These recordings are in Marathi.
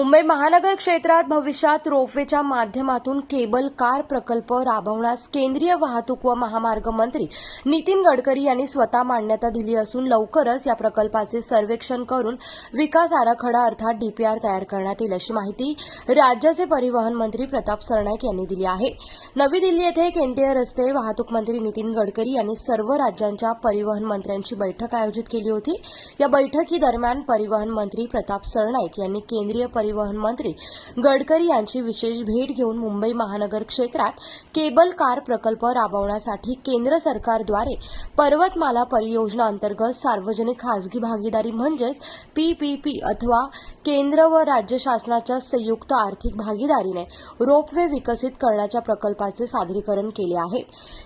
मुंबई महानगर क्षेत्रात भविष्यात रोपवेच्या माध्यमातून केबल कार प्रकल्प राबवण्यास केंद्रीय वाहतूक व महामार्ग मंत्री नितीन गडकरी यांनी स्वतः मान्यता दिली असून लवकरच या प्रकल्पाचे सर्वेक्षण करून विकास आराखडा अर्थात डीपीआर तयार करण्यात येईल अशी माहिती राज्याचे परिवहन मंत्री प्रताप सरनाईक यांनी दिली आहे. नवी दिल्ली येथे केंद्रीय रस्ते वाहतूक मंत्री नितीन गडकरी यांनी सर्व राज्यांच्या परिवहन मंत्र्यांची बैठक आयोजित केली होती. या बैठकीदरम्यान परिवहन मंत्री प्रताप सरनाईक यांनी केंद्रीय परिवहन मंत्री गडकरी यांची विशेष भेट घेऊन मुंबई महानगर क्षेत्रात केबल कार प्रकल्प राबवण्यासाठी केंद्र सरकारद्वारे पर्वतमाला परियोजना अंतर्गत सार्वजनिक खासगी भागीदारी म्हणजेच पीपीपी अथवा केंद्र व राज्य शासनाच्या संयुक्त आर्थिक भागीदारीने रोपवे विकसित करण्याच्या प्रकल्पाचे सादरीकरण केले आहे.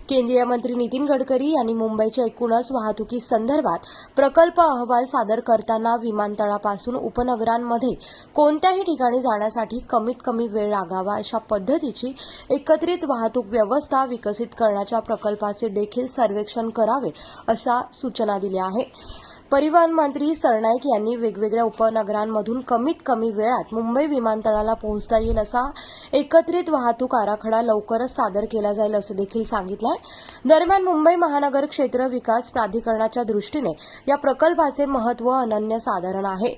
केंद्रीय मंत्री नितीन गडकरी यांनी मुंबईच्या एकूणच वाहतुकी संदर्भात प्रकल्प अहवाल सादर करताना विमानतळापासून उपनगरांमध्ये कोणत्याही ठिकाणी जाण्यासाठी कमीत कमी वेळ लागावा अशा पद्धतीची एकत्रित वाहतूक व्यवस्था विकसित करण्याच्या प्रकल्पाचे देखील सर्वेक्षण करावे अशा सूचना दिल्या आहे परिवहन मंत्री सरनाईक यांनी वेगवेगळ्या उपनगरांमधून कमीत कमी वेळात मुंबई विमानतळाला पोहोचता येईल असा एकत्रित वाहतूक आराखडा लवकरच सादर केला जाईल असं देखील सांगितलं दरम्यान मुंबई महानगर क्षेत्र विकास प्राधिकरणाच्या दृष्टीने या प्रकल्पाचे महत्त्व अनन्यसाधारण आहे.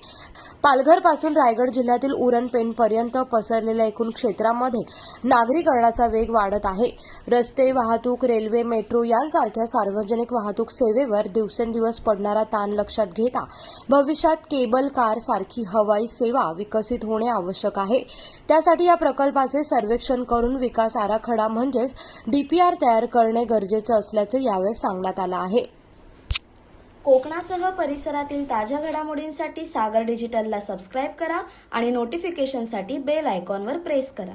पालघरपासून रायगड जिल्ह्यातील उरणपेणपर्यंत पसरलेल्या एकूण क्षेत्रामध्ये नागरीकरणाचा वेग वाढत आहे. रस्ते वाहतूक रेल्वे मेट्रो यांसारख्या सार्वजनिक वाहतूक सेवेवर दिवसेंदिवस पडणारा ताण लक्षात घेता भविष्यात केबल कार सारखी हवाई सेवा विकसित होणे आवश्यक आहे. त्यासाठी या प्रकल्पाचे सर्वेक्षण करून विकास आराखडा म्हणजेच डीपीआर तयार करणे गरजेचं असल्याचं यावेळी सांगण्यात आलं आहे. कोकणासह परिसरातील ताज्या घडामोडींसाठी सागर डिजिटलला सबस्क्राईब करा आणि नोटिफिकेशनसाठी बेल आयकॉनवर प्रेस करा.